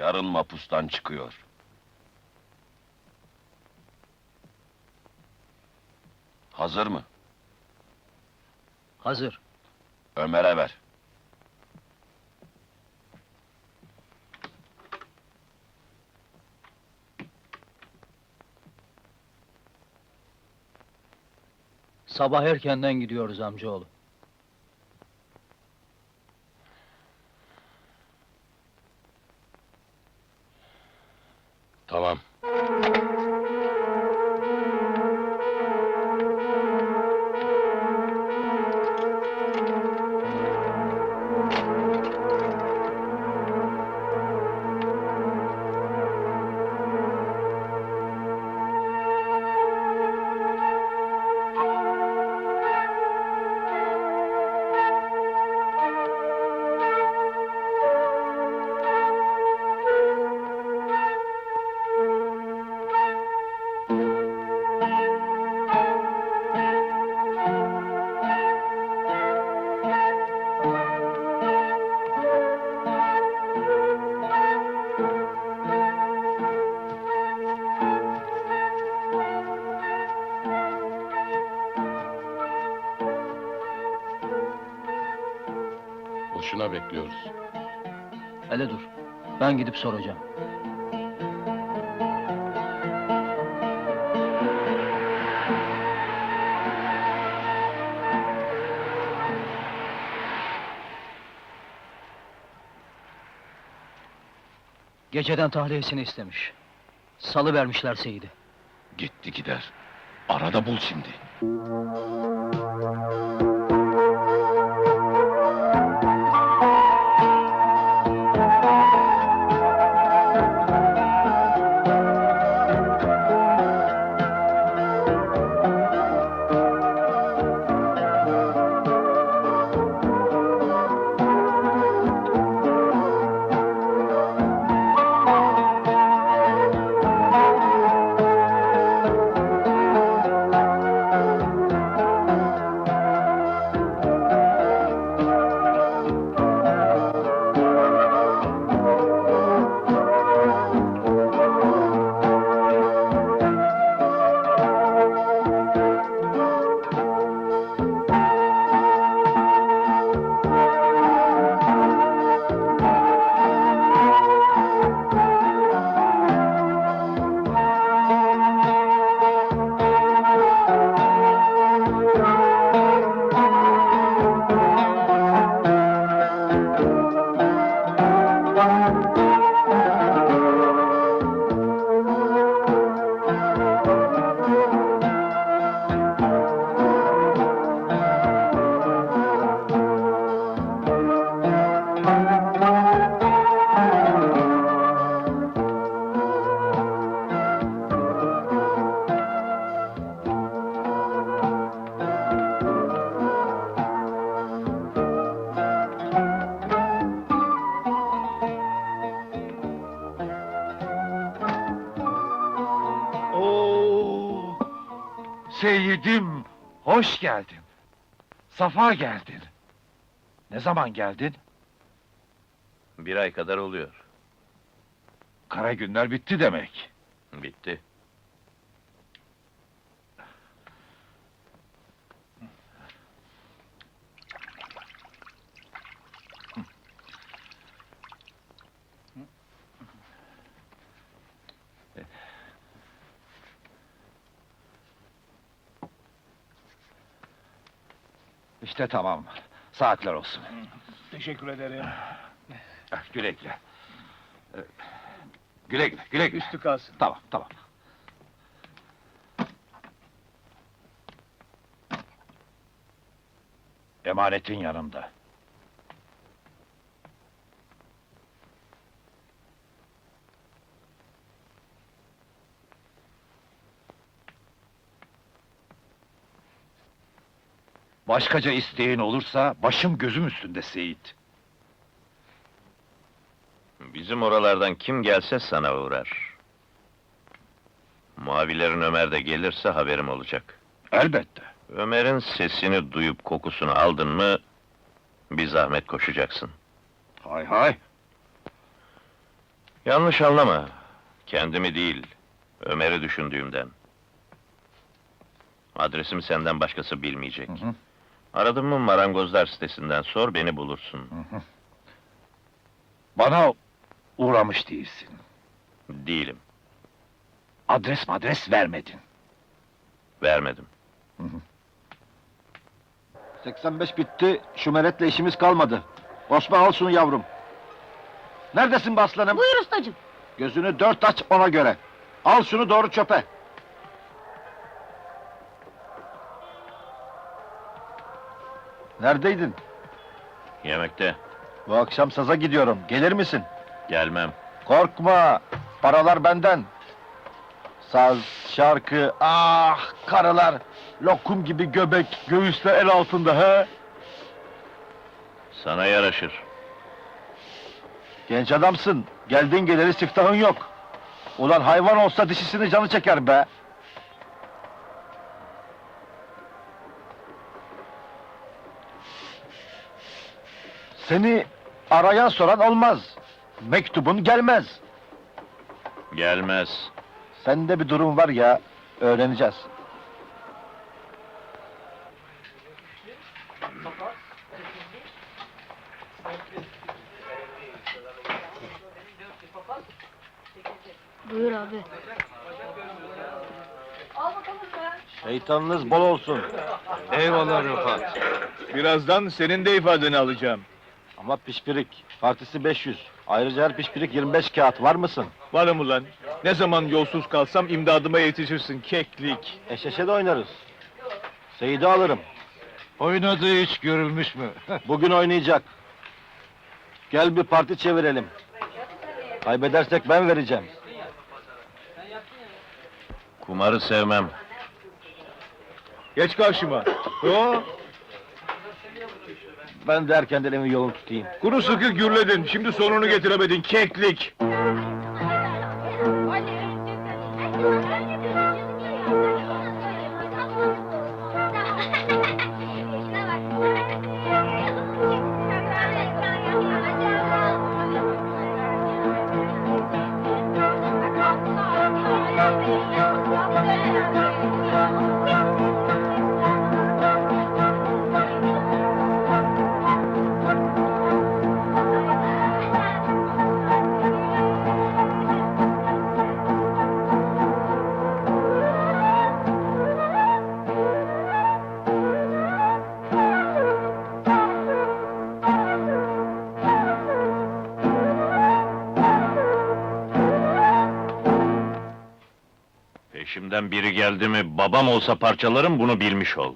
Yarın mapustan çıkıyor. Hazır mı? Hazır. Ömer'e ver. Sabah erkenden gidiyoruz amcaoğlu. Boşuna bekliyoruz. Hele dur. Ben gidip soracağım. Geceden tahliyesini istemiş. Salı vermişler Seyit'i. Gitti gider. Arada bul şimdi. Oo! Seyyidim, hoş geldin. Safa geldin. Ne zaman geldin? Bir ay kadar oluyor. Kara günler bitti demek. Bitti. İşte tamam. Saatler olsun. Teşekkür ederim. Güle güle. Ee, Güle güle, güle güle. Üstü kalsın. Tamam, tamam. Emanetin yanımda. Başkaca isteğin olursa başım gözüm üstünde Seyit. Bizim oralardan kim gelse sana uğrar. Mavilerin Ömer de gelirse haberim olacak. Elbette. Ömer'in sesini duyup kokusunu aldın mı... ...bir zahmet koşacaksın. Hay hay. Yanlış anlama. Kendimi değil, Ömer'i düşündüğümden. Adresimi senden başkası bilmeyecek. Hı hı. Aradın mı marangozlar sitesinden sor, beni bulursun. Bana uğramış değilsin. Değilim, Adres madres vermedin. vermedim. 85 bitti, şu meretle işimiz kalmadı. Osman al şunu yavrum. Neredesin be aslanım? Buyur ustacığım. Gözünü dört aç ona göre. Al şunu doğru çöpe. Neredeydin? Yemekte, Bu akşam saza gidiyorum. Gelir misin? Gelmem. Korkma. Paralar benden. Saz, şarkı, ah karılar. Lokum gibi göbek, göğüsle el altında he. Sana yaraşır. Genç adamsın. Geldin geleli siftahın yok. Ulan hayvan olsa dişisini canı çeker be. Seni arayan soran olmaz. Mektubun gelmez. Gelmez. Sende bir durum var ya, öğreneceğiz. Buyur abi. Şeytanınız bol olsun. Eyvallah Rıfat. Birazdan senin de ifadeni alacağım. Ama pişpirik, partisi 500. Ayrıca her pişpirik 25 kağıt, var mısın? Varım ulan. Ne zaman yolsuz kalsam imdadıma yetişirsin keklik. Eşeşe de oynarız. Seyidi alırım. Oynadığı hiç görülmüş mü? Bugün oynayacak. Gel bir parti çevirelim. Kaybedersek ben vereceğim. Kumarı sevmem. Geç karşıma. Yo, Ben de erkenden evi yolunu tutayım. kuru sıkı gürledin. Şimdi sonunu getiremedin keklik. Peşimden biri geldi mi, babam olsa parçalarım bunu bilmiş ol.